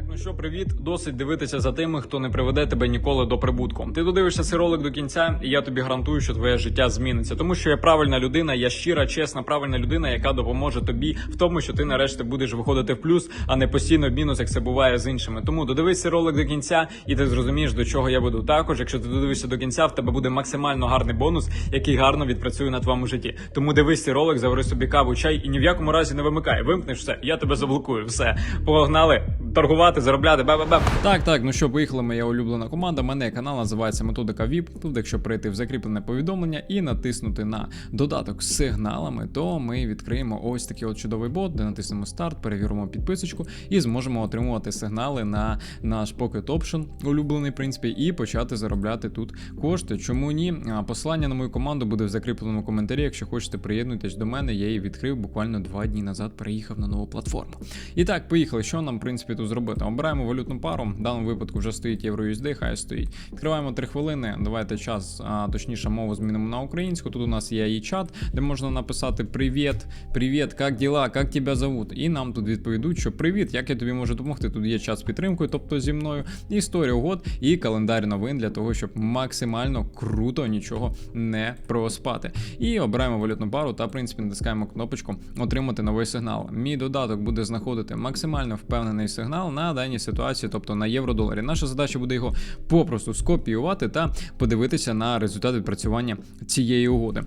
Так, ну що, привіт. Досить дивитися за тими, хто не приведе тебе ніколи до прибутку. Ти додивишся цей ролик до кінця, і я тобі гарантую, що твоє життя зміниться. Тому що я правильна людина, я щира, чесна, правильна людина, яка допоможе тобі в тому, що ти нарешті будеш виходити в плюс, а не постійно в мінус, як це буває з іншими. Тому додивись цей ролик до кінця, і ти зрозумієш, до чого я веду. Також, якщо ти додивишся до кінця, в тебе буде максимально гарний бонус, який гарно відпрацює на твоєму житті. Тому дивись цей ролик, завари собі каву, чай і ні в якому разі не вимикай. Вимкнеш все, я тебе заблокую. Все, погнали торгувати, заробляти. Ба-ба-ба. Так, так, ну що, поїхала моя улюблена команда. Мене канал називається Методика VIP. Тут, якщо прийти в закріплене повідомлення і натиснути на додаток з сигналами, то ми відкриємо ось такий от чудовий бот, де натиснемо старт, перевіримо підписочку і зможемо отримувати сигнали на наш Pocket Option, улюблений в принципі, і почати заробляти тут кошти. Чому ні? Посилання на мою команду буде в закріпленому коментарі. Якщо хочете приєднуйтесь до мене, я її відкрив буквально два дні назад. Переїхав на нову платформу. І так, поїхали. Що нам в принципі тут зробити? Обираємо валютну пару. В даному випадку вже стоїть EURUSD, хай стоїть. Відкриваємо 3 хвилини. Давайте час, а точніше мову змінимо на українську. Тут у нас є і чат, де можна написати Привіт, привіт, як діла, як тебе зовут? І нам тут відповідуть, що привіт, як я тобі можу допомогти. Тут є чат з підтримкою, тобто зі мною, історія угод і календар новин для того, щоб максимально круто нічого не проспати. І обираємо валютну пару та, в принципі, натискаємо кнопочку Отримати новий сигнал. Мій додаток буде знаходити максимально впевнений сигнал на даній ситуації, тобто на євро-доларі. Наша задача буде його попросту скопіювати та подивитися на результат відпрацювання цієї угоди.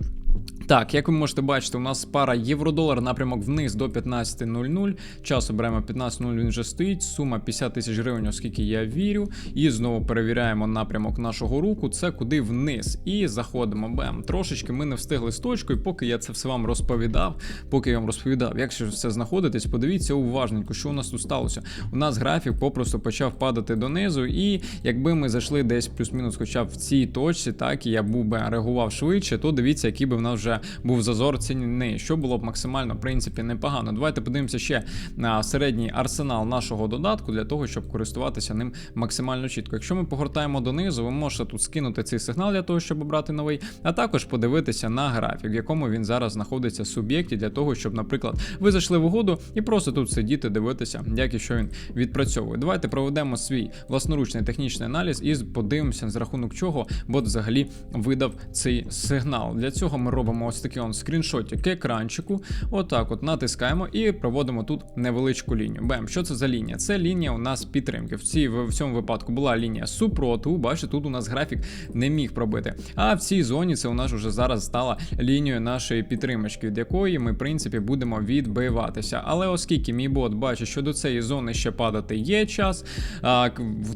Так, як ви можете бачити, у нас пара євро-долар, напрямок вниз до 15.00. Час обираємо 15.00, він вже стоїть. Сума 50 тисяч гривень, оскільки я вірю. І знову перевіряємо напрямок нашого руху. Це куди вниз. І заходимо. Бем. Трошечки ми не встигли з точкою, поки я це все вам розповідав. Поки я вам розповідав, як же все знаходитесь, подивіться уважненько, що у нас тут сталося. У нас графік попросту почав падати донизу, і якби ми зайшли десь плюс-мінус, хоча б в цій точці, так і я був би реагував швидше, то дивіться, який би в нас вже був зазор ціни, що було б максимально в принципі непогано. Давайте подивимося ще на середній арсенал нашого додатку для того, щоб користуватися ним максимально чітко. Якщо ми погортаємо донизу, ви можете тут скинути цей сигнал для того, щоб обрати новий, а також подивитися на графік, в якому він зараз знаходиться в суб'єкті, для того, щоб, наприклад, ви зайшли в угоду і просто тут сидіти, дивитися, як і що він відпрацьовує. Давайте проведемо свій власноручний технічний аналіз і подивимося, за рахунок чого бот взагалі видав цей сигнал. Для цього ми робимо ось такий он скріншотик екранчику. Отак, от натискаємо і проводимо тут невеличку лінію. Бем, що це за лінія? Це лінія у нас підтримки. В цій в цьому випадку була лінія супротиву. Бачите, тут у нас графік не міг пробити. А в цій зоні це у нас вже зараз стала лінією нашої підтримочки, від якої ми, в принципі, будемо відбиватися. Але оскільки мій бот бачить, що до цієї зони ще падати є час,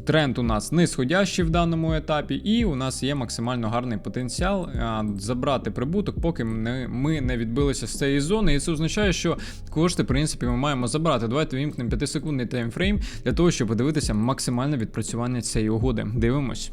тренд у нас нисходящий в даному етапі, і у нас є максимально гарний потенціал забрати прибуток, поки не, ми не відбилися з цієї зони. І це означає, що кошти, в принципі, ми маємо забрати. Давайте вимкнемо 5-секундний таймфрейм для того, щоб подивитися максимальне відпрацювання цієї угоди. Дивимось.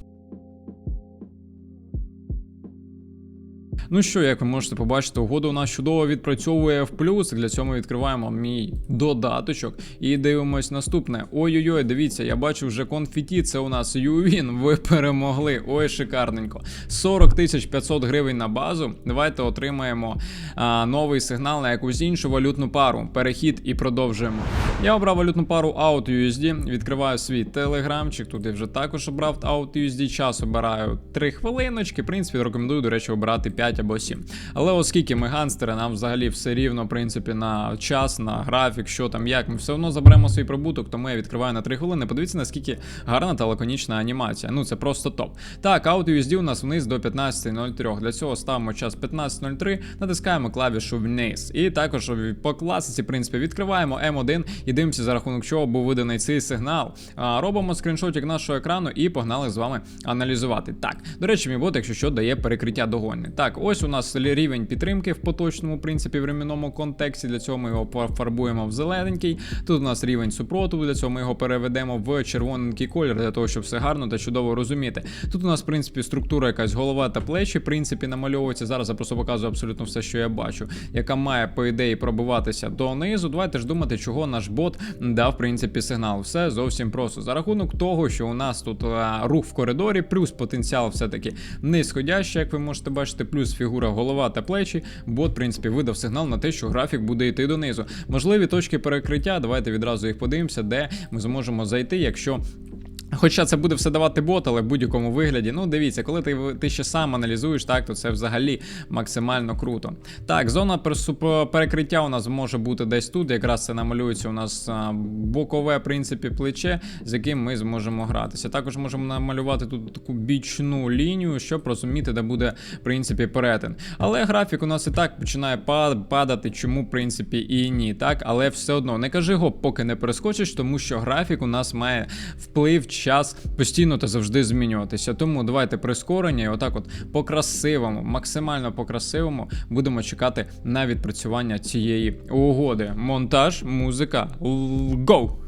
Ну що, як ви можете побачити, угода у нас чудово відпрацьовує в плюс. Для цього відкриваємо мій додаточок і дивимось наступне. Ой-ой-ой, дивіться, я бачу вже конфеті. Це у нас Ювін. Ви перемогли. Ой, шикарненько. 40 тисяч 500 гривень на базу. Давайте отримаємо а, новий сигнал на якусь іншу валютну пару. Перехід і продовжуємо. Я обрав валютну пару OutUSD, відкриваю свій телеграмчик. Тут я вже також обрав OutUSD. Час обираю 3 хвилиночки. В принципі, рекомендую, до речі, обирати 5 або 7. Але оскільки ми ганстери, нам взагалі все рівно, в принципі, на час, на графік, що там, як, ми все одно заберемо свій прибуток, тому я відкриваю на 3 хвилини. Подивіться, наскільки гарна та лаконічна анімація. Ну, це просто топ. Так, OutUSD у нас вниз до 15.03. Для цього ставимо час 15.03, натискаємо клавішу вниз. І також по класиці, в принципі, відкриваємо M1 і дивимося, за рахунок чого був виданий цей сигнал. Робимо скріншотик нашого екрану і погнали з вами аналізувати. Так, до речі, мій бот, якщо що, дає перекриття догони. Так, ось у нас рівень підтримки в поточному, в принципі, временному контексті. Для цього ми його пофарбуємо в зелененький. Тут у нас рівень супротиву, для цього ми його переведемо в червоненький колір, для того, щоб все гарно та чудово розуміти. Тут у нас, в принципі, структура якась голова та плечі, в принципі, намальовується. Зараз я просто показую абсолютно все, що я бачу, яка має, по ідеї, пробиватися донизу. Давайте ж думати, чого наш бот дав, в принципі, сигнал. Все зовсім просто. За рахунок того, що у нас тут а, рух в коридорі, плюс потенціал все-таки нисходящий, як ви можете бачити, плюс фігура голова та плечі. Бот, в принципі, видав сигнал на те, що графік буде йти донизу. Можливі точки перекриття. Давайте відразу їх подивимося, де ми зможемо зайти, якщо. Хоча це буде все давати бот, але в будь-якому вигляді. Ну, дивіться, коли ти, ти ще сам аналізуєш, так, то це взагалі максимально круто. Так, зона перекриття у нас може бути десь тут. Якраз це намалюється у нас бокове, в принципі, плече, з яким ми зможемо гратися. Також можемо намалювати тут таку бічну лінію, щоб розуміти, де буде, в принципі, перетин. Але графік у нас і так починає падати, чому, в принципі, і ні. Так, але все одно не кажи гоп, поки не перескочиш, тому що графік у нас має вплив час постійно та завжди змінюватися. Тому давайте прискорення і отак, от по красивому, максимально по красивому, будемо чекати на відпрацювання цієї угоди. Монтаж, музика, go!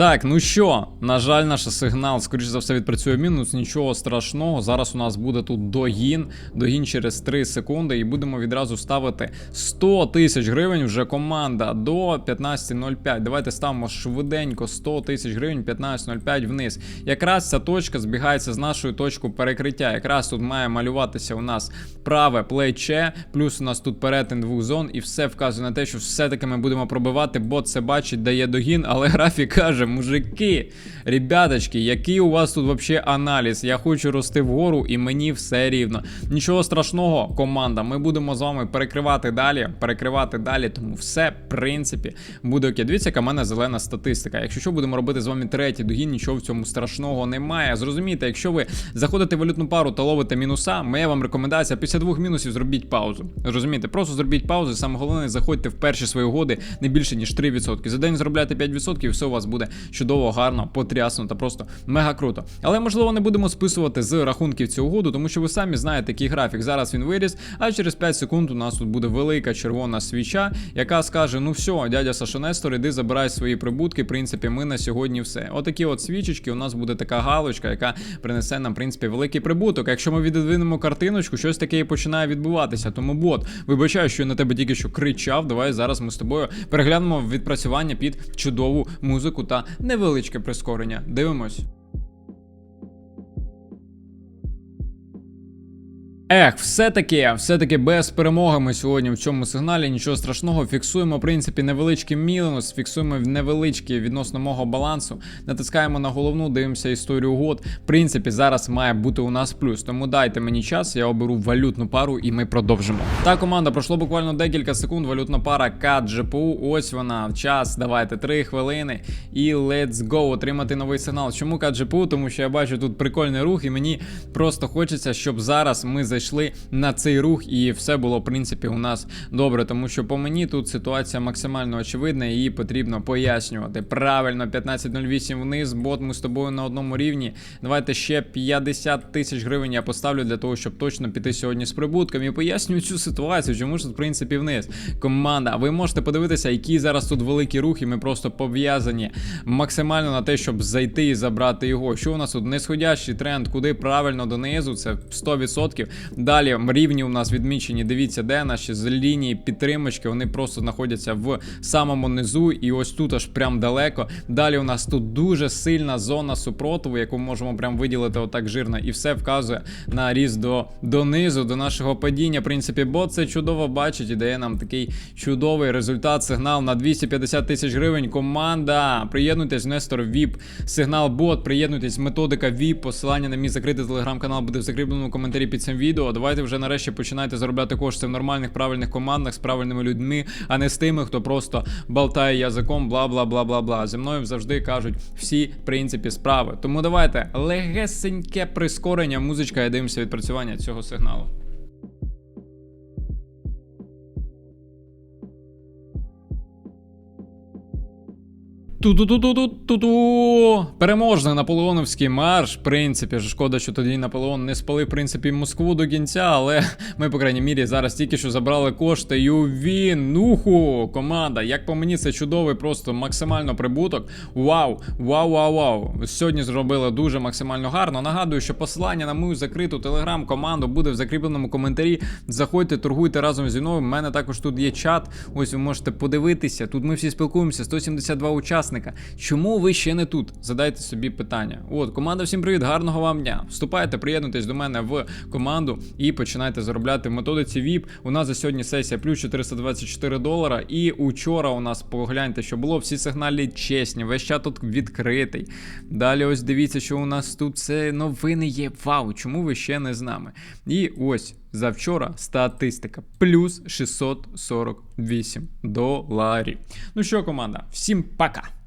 Так, ну що, на жаль, наш сигнал, скоріш за все, відпрацює мінус. Нічого страшного. Зараз у нас буде тут догін. Догін через 3 секунди, і будемо відразу ставити 100 тисяч гривень. Вже команда до 15.05. Давайте ставимо швиденько 100 тисяч гривень, 15.05 вниз. Якраз ця точка збігається з нашою точкою перекриття. Якраз тут має малюватися у нас праве плече, плюс у нас тут перетин двох зон, і все вказує на те, що все-таки ми будемо пробивати. Бот це бачить, дає догін, але графік каже, мужики, ребяточки, який у вас тут вообще аналіз? Я хочу рости вгору, і мені все рівно. Нічого страшного, команда. Ми будемо з вами перекривати далі, перекривати далі, тому все, в принципі, буде окей. Дивіться, яка в мене зелена статистика. Якщо що, будемо робити з вами третій догін, нічого в цьому страшного немає. Зрозумійте, якщо ви заходите в валютну пару та ловите мінуса, моя вам рекомендація після двох мінусів зробіть паузу. Розумієте, просто зробіть паузу. Саме головне, заходьте в перші свої угоди не більше ніж 3%. За день заробляйте 5%, і все у вас буде чудово, гарно, потрясно та просто мега круто. Але можливо не будемо списувати з рахунків цю угоду, тому що ви самі знаєте, який графік. Зараз він виріс, а через 5 секунд у нас тут буде велика червона свіча, яка скаже: ну все, дядя Саша Нестор, іди забирай свої прибутки. В принципі, ми на сьогодні все. Отакі от свічечки. У нас буде така галочка, яка принесе нам, в принципі, великий прибуток. Якщо ми відвинемо картиночку, щось таке і починає відбуватися. Тому бот, вибачаю, що я на тебе тільки що кричав. Давай зараз ми з тобою переглянемо відпрацювання під чудову музику та невеличке прискорення. Дивимось. Ех, все-таки, все-таки без перемоги ми сьогодні в цьому сигналі. Нічого страшного. Фіксуємо, в принципі, невеличкий мінус, фіксуємо невеличкий відносно мого балансу. Натискаємо на головну, дивимося історію угод. В принципі, зараз має бути у нас плюс. Тому дайте мені час, я оберу валютну пару і ми продовжимо. Та команда пройшло буквально декілька секунд. Валютна пара КАД ЖПУ. Ось вона. Час. Давайте 3 хвилини. І let's go. Отримати новий сигнал. Чому КАД ЖПУ? Тому що я бачу тут прикольний рух, і мені просто хочеться, щоб зараз ми зайшли на цей рух, і все було в принципі у нас добре. Тому що по мені тут ситуація максимально очевидна, і її потрібно пояснювати. Правильно, 15.08 вниз, бот ми з тобою на одному рівні. Давайте ще 50 тисяч гривень я поставлю для того, щоб точно піти сьогодні з прибутком. І пояснюю цю ситуацію, чому ж в принципі вниз. Команда, ви можете подивитися, які зараз тут великі рухи. Ми просто пов'язані максимально на те, щоб зайти і забрати його. Що у нас тут несходящий тренд, куди правильно донизу, це 100%. Далі рівні у нас відмічені. Дивіться, де наші з лінії підтримочки. Вони просто знаходяться в самому низу, і ось тут аж прям далеко. Далі у нас тут дуже сильна зона супротиву, яку можемо прям виділити отак жирно, і все вказує на ріст до донизу, до нашого падіння. В принципі, бот це чудово бачить і дає нам такий чудовий результат. Сигнал на 250 тисяч гривень. Команда. Приєднуйтесь, Нестор ВІП, сигнал бот. Приєднуйтесь, методика ВІП. Посилання на мій закритий телеграм-канал буде в закріпленому коментарі під цим відео. Давайте вже нарешті починайте заробляти кошти в нормальних правильних командах з правильними людьми, а не з тими, хто просто болтає язиком, бла бла бла бла бла. Зі мною завжди кажуть всі принципі справи. Тому давайте легесеньке прискорення, музичка, і дивимося відпрацювання цього сигналу. Ту-ту-ту-ту-ту-ту-ту. Переможний наполеоновський марш. В принципі, шкода, що тоді Наполеон не спалив, в принципі, Москву до кінця, але ми, по крайній мірі, зараз тільки що забрали кошти. Ювін, нуху, команда. Як по мені, це чудовий, просто максимально прибуток. Вау, вау, вау, вау. Сьогодні зробили дуже максимально гарно. Нагадую, що посилання на мою закриту телеграм-команду буде в закріпленому коментарі. Заходьте, торгуйте разом зі мною. У мене також тут є чат. Ось ви можете подивитися. Тут ми всі спілкуємося. 172 учасники. Власника. Чому ви ще не тут? Задайте собі питання. От, команда, всім привіт, гарного вам дня. Вступайте, приєднуйтесь до мене в команду і починайте заробляти в методиці VIP. У нас за сьогодні сесія плюс 424 долара. І учора у нас погляньте, що було. Всі сигналі чесні, весь чат тут відкритий. Далі ось дивіться, що у нас тут це новини є. Вау, чому ви ще не з нами? І ось завчора статистика плюс 648 доларів. Ну що, команда, всім пока!